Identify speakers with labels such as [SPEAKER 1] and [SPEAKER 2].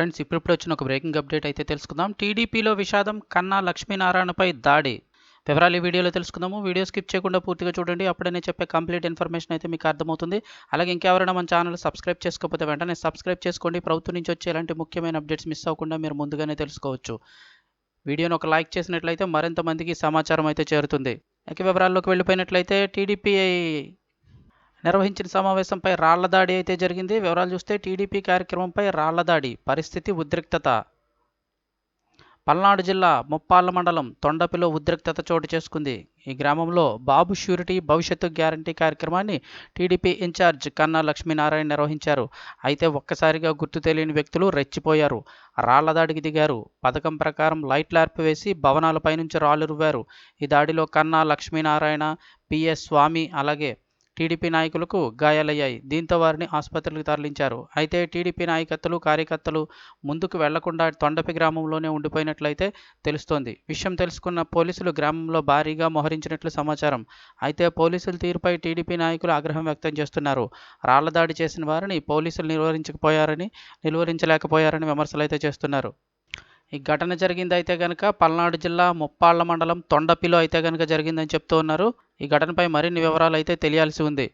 [SPEAKER 1] Friends ఇప్పుడిప్పుడు వచ్చిన ఒక బ్రేకింగ్ అప్డేట్ అయితే తెలుసుకుందాం. టీడీపీలో విషాదం కన్నా లక్ష్మీనారాయణపై దాడి. వివరాలు ఈ వీడియోలో తెలుసుకుందాము. వీడియో స్కిప్ చేయకుండా పూర్తిగా చూడండి. అప్పుడే నేను చెప్పే కంప్లీట్ ఇన్ఫర్మేషన్ అయితే మీకు అర్థమవుతుంది. అలాగే ఇంకెవరైనా మన ఛానల్ సబ్స్క్రైబ్ చేసుకోకపోతే వెంటనే సబ్స్క్రైబ్ చేసుకోండి. ప్రభుత్వం నుంచి వచ్చే ఇలాంటి ముఖ్యమైన అప్డేట్స్ మిస్ అవ్వకుండా మీరు ముందుగానే తెలుసుకోవచ్చు. వీడియోను ఒక లైక్ చేసినట్లయితే మరింత మందికి సమాచారం అయితే చేరుతుంది. ఇక వివరాల్లోకి వెళ్ళిపోయినట్లయితే టీడీపీ నిర్వహించిన సమావేశంపై రాళ్ళ దాడి అయితే జరిగింది. వివరాలు చూస్తే టీడీపీ కార్యక్రమంపై రాళ్ళ దాడి పరిస్థితి ఉద్రిక్తత. పల్నాడు జిల్లా ముప్పాళ్ళ మండలం తొండపిలో ఉద్రిక్తత చోటు చేసుకుంది. ఈ గ్రామంలో బాబు ష్యూరిటీ భవిష్యత్తు గ్యారంటీ కార్యక్రమాన్ని టీడీపీ ఇన్ఛార్జ్ కన్నా లక్ష్మీనారాయణ నిర్వహించారు. అయితే ఒక్కసారిగా గుర్తు తెలియని వ్యక్తులు రెచ్చిపోయారు. రాళ్ళ దాడికి దిగారు. పథకం ప్రకారం లైట్లు ఆర్పివేసి భవనాలపై నుంచి రాళ్ళు రువ్వారు. ఈ దాడిలో కన్నా లక్ష్మీనారాయణ పిఎస్ స్వామి అలాగే టీడీపీ నాయకులకు గాయాలయ్యాయి. దీంతో వారిని ఆసుపత్రికి తరలించారు. అయితే టీడీపీ నాయకత్తులు కార్యకర్తలు ముందుకు వెళ్ళకుండా తొండపి గ్రామంలోనే ఉండిపోయినట్లయితే తెలుస్తోంది. విషయం తెలుసుకున్న పోలీసులు గ్రామంలో భారీగా మోహరించినట్లు సమాచారం. అయితే పోలీసుల తీరుపై టీడీపీ నాయకులు ఆగ్రహం వ్యక్తం చేస్తున్నారు. రాళ్ళ దాడి చేసిన వారిని పోలీసులు నిర్వహించకపోయారని నిలువరించలేకపోయారని విమర్శలు అయితే చేస్తున్నారు. ఈ ఘటన జరిగింది అయితే కనుక పల్నాడు జిల్లా ముప్పాళ్ళ మండలం తొండపిలో అయితే కనుక జరిగిందని చెప్తూ ఉన్నారు. ఈ ఘటనపై మరిన్ని వివరాలు అయితే తెలియాల్సి ఉంది.